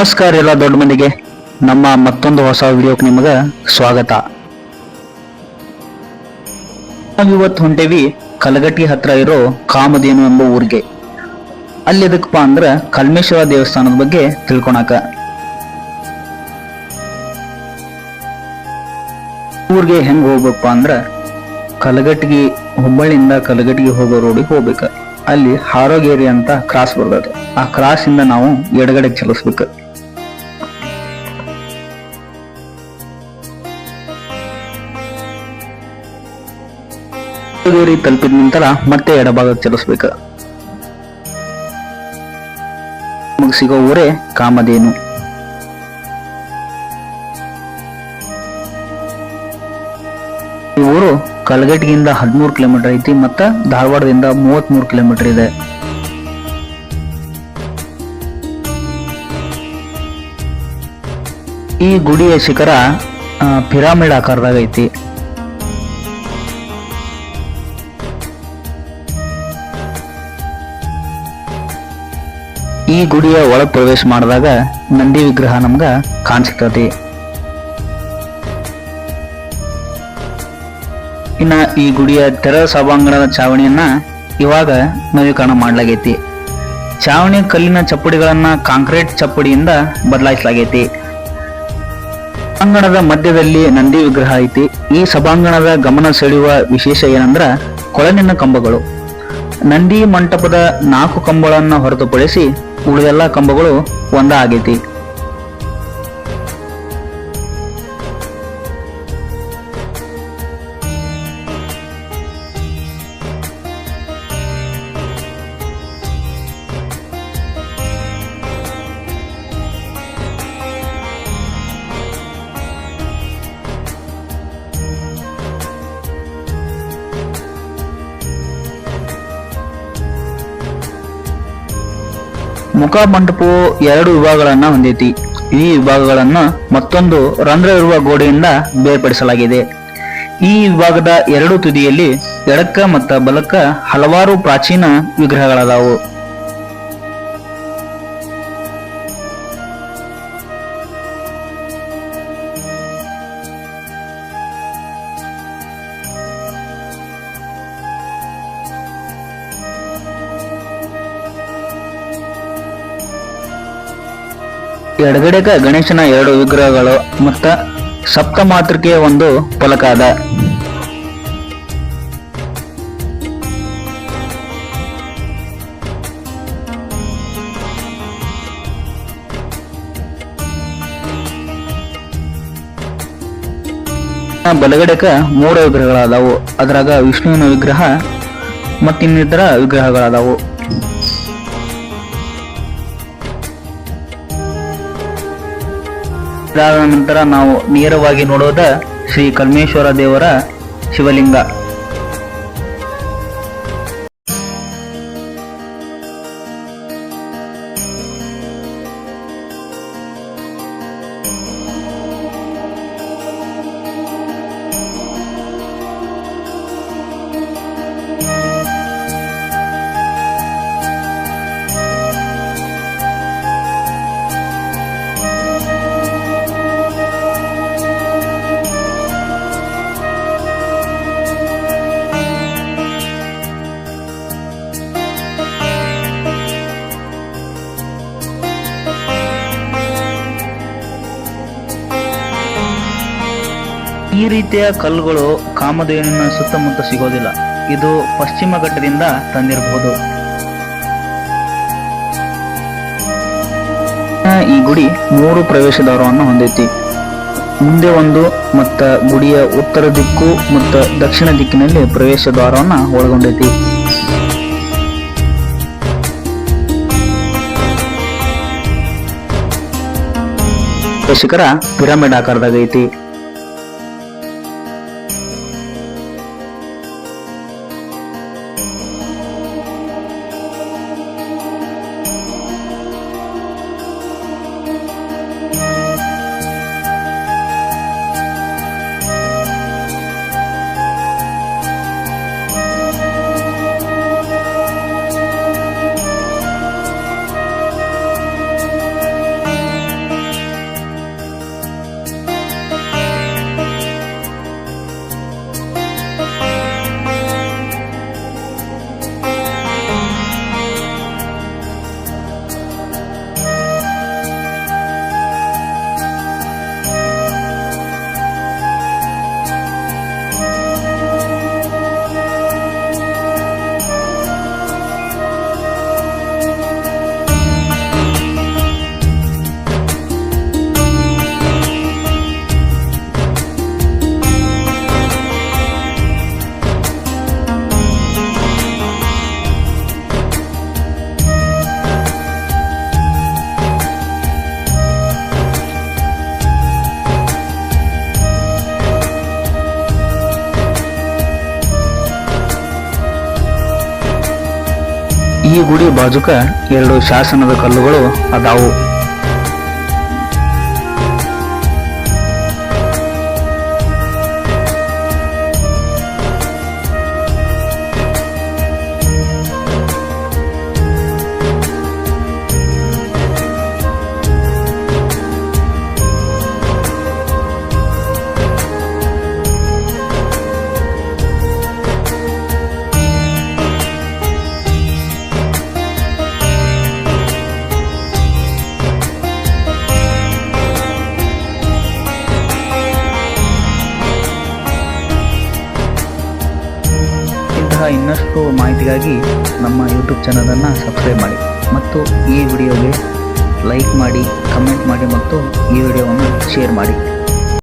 ನಮಸ್ಕಾರ ಎಲ್ಲ ದೊಡ್ಡ ಮಂದಿಗೆ. ನಮ್ಮ ಮತ್ತೊಂದು ಹೊಸ ವಿಡಿಯೋಕ್ಕೆ ನಿಮಗೆ ಸ್ವಾಗತ. ನಾವು ಇವತ್ತು ಹೊಂಟೇವಿ ಕಲಗಟ್ಟಿ ಹತ್ರ ಇರೋ ಕಾಮಧೇನು ಎಂಬ ಊರಿಗೆ. ಅಲ್ಲಿ ಎದಕ್ಕಪ್ಪ ಅಂದ್ರೆ ಕಲ್ಮೇಶ್ವರ ದೇವಸ್ಥಾನದ ಬಗ್ಗೆ ತಿಳ್ಕೊಳಕ ಊರಿಗೆ ಹೆಂಗೆ ಹೋಗ್ಬೇಕಪ್ಪ ಅಂದ್ರೆ ಕಲಗಟ್ಟಿಗೆ, ಹುಬ್ಬಳ್ಳಿಯಿಂದ ಕಲಗಟ್ಟಿಗೆ ಹೋಗೋ ರೋಡಿಗೆ ಹೋಗ್ಬೇಕು. ಅಲ್ಲಿ ಹಾರೋಗೇರಿ ಅಂತ ಕ್ರಾಸ್ ಬರ್ತದೆ. ಆ ಕ್ರಾಸ್ ಇಂದ ನಾವು ಎಡಗಡೆಗೆ ಚಲಿಸ್ಬೇಕು. ಹಾರೋಗೇರಿ ತಲುಪಿದ ನಂತರ ಮತ್ತೆ ಎಡಭಾಗಕ್ಕೆ ಚಲಿಸಬೇಕು. ನಮಗೆ ಸಿಗೋ ಊರೇ ಕಾಮಧೇನು. ಈ ಊರು ಕಲಗಟ್ಟಿಗಿಂದ ಹದಿಮೂರು ಕಿಲೋಮೀಟರ್ ಐತಿ ಮತ್ತು ಧಾರವಾಡದಿಂದ ಮೂವತ್ತ್ಮೂರು ಕಿಲೋಮೀಟರ್ ಇದೆ. ಈ ಗುಡಿಯ ಶಿಖರ ಪಿರಾಮಿಡ್ ಆಕಾರದಾಗ ಐತಿ. ಈ ಗುಡಿಯ ಒಳ ಪ್ರವೇಶ ಮಾಡಿದಾಗ ನಂದಿ ವಿಗ್ರಹ ನಮ್ಗ ಕಾಣಿಸ್ತತಿ. ಇನ್ನ ಈ ಗುಡಿಯ ತೆರ ಸಭಾಂಗಣದ ಚಾವಣಿಯನ್ನ ಇವಾಗ ನವೀಕರಣ ಮಾಡಲಾಗೈತಿ. ಚಾವಣಿ ಕಲ್ಲಿನ ಚಪ್ಪಡಿಗಳನ್ನ ಕಾಂಕ್ರೀಟ್ ಚಪ್ಪಡಿಯಿಂದ ಬದಲಾಯಿಸಲಾಗೈತಿ. ಸಭಾಂಗಣದ ಮಧ್ಯದಲ್ಲಿ ನಂದಿ ವಿಗ್ರಹ ಐತಿ. ಈ ಸಭಾಂಗಣದ ಗಮನ ಸೆಳೆಯುವ ವಿಶೇಷ ಏನಂದ್ರ ಕೊಳನಿನ ಕಂಬಗಳು. ನಂದಿ ಮಂಟಪದ ನಾಲ್ಕು ಕಂಬಗಳನ್ನ ಹೊರತುಪಡಿಸಿ ಉಳಿದೆಲ್ಲ ಕಂಬಗಳು ಒಂದ ಆಗೈತಿ. ಮುಖ ಮಂಟಪವು ಎರಡು ವಿಭಾಗಗಳನ್ನ ಹೊಂದೈತಿ. ಈ ವಿಭಾಗಗಳನ್ನ ಮತ್ತೊಂದು ರಂಧ್ರ ಇರುವ ಗೋಡೆಯಿಂದ ಬೇರ್ಪಡಿಸಲಾಗಿದೆ. ಈ ವಿಭಾಗದ ಎರಡು ತುದಿಯಲ್ಲಿ ಎಡಕ್ಕ ಮತ್ತು ಬಲಕ್ಕ ಹಲವಾರು ಪ್ರಾಚೀನ ವಿಗ್ರಹಗಳದಾವು. ಎಡಗಡೆಗ ಗಣೇಶನ ಎರಡು ವಿಗ್ರಹಗಳು ಮತ್ತ ಸಪ್ತ ಮಾತೃಕೆಯ ಒಂದು ಫಲಕ ಅದ. ಬಲಗಡೆಕ ಮೂರು ವಿಗ್ರಹಗಳಾದವು. ಅದರಾಗ ವಿಷ್ಣುವಿನ ವಿಗ್ರಹ ಮತ್ತಿನ್ನಿತರ ವಿಗ್ರಹಗಳದಾವು. ಇದಾದ ನಂತರ ನಾವು ನೇರವಾಗಿ ನೋಡೋದ ಶ್ರೀ ಕಲ್ಮೇಶ್ವರ ದೇವರ ಶಿವಲಿಂಗ. ಈ ರೀತಿಯ ಕಲ್ಲುಗಳು ಕಾಮಧೇನಿನ ಸುತ್ತಮುತ್ತ ಸಿಗೋದಿಲ್ಲ. ಇದು ಪಶ್ಚಿಮ ಘಟ್ಟದಿಂದ ತಂದಿರಬಹುದು. ಈ ಗುಡಿ ಮೂರು ಪ್ರವೇಶ ದ್ವಾರವನ್ನು ಹೊಂದೈತಿ. ಮುಂದೆ ಒಂದು ಮತ್ತ ಗುಡಿಯ ಉತ್ತರ ದಿಕ್ಕು ಮತ್ತು ದಕ್ಷಿಣ ದಿಕ್ಕಿನಲ್ಲಿ ಪ್ರವೇಶ ದ್ವಾರವನ್ನು ಒಳಗೊಂಡೈತಿ. ಶಿಖರ ಪಿರಮಿಡ್ ಆಕಾರದಾಗ ಐತಿ ಈ ಗುಡಿ ಬಾಜುಕ ಎರಡು ಶಾಸನದ ಕಲ್ಲುಗಳು ಅದಾವು. ಇಂತಹ ಇನ್ನಷ್ಟು ಮಾಹಿತಿಗಾಗಿ ನಮ್ಮ ಯೂಟ್ಯೂಬ್ ಚಾನಲನ್ನು ಸಬ್ಸ್ಕ್ರೈಬ್ ಮಾಡಿ. ಮತ್ತು ಈ ವಿಡಿಯೋಗೆ ಲೈಕ್ ಮಾಡಿ ಕಮೆಂಟ್ ಮಾಡಿ ಮತ್ತು ಈ ವಿಡಿಯೋವನ್ನು ಶೇರ್ ಮಾಡಿ.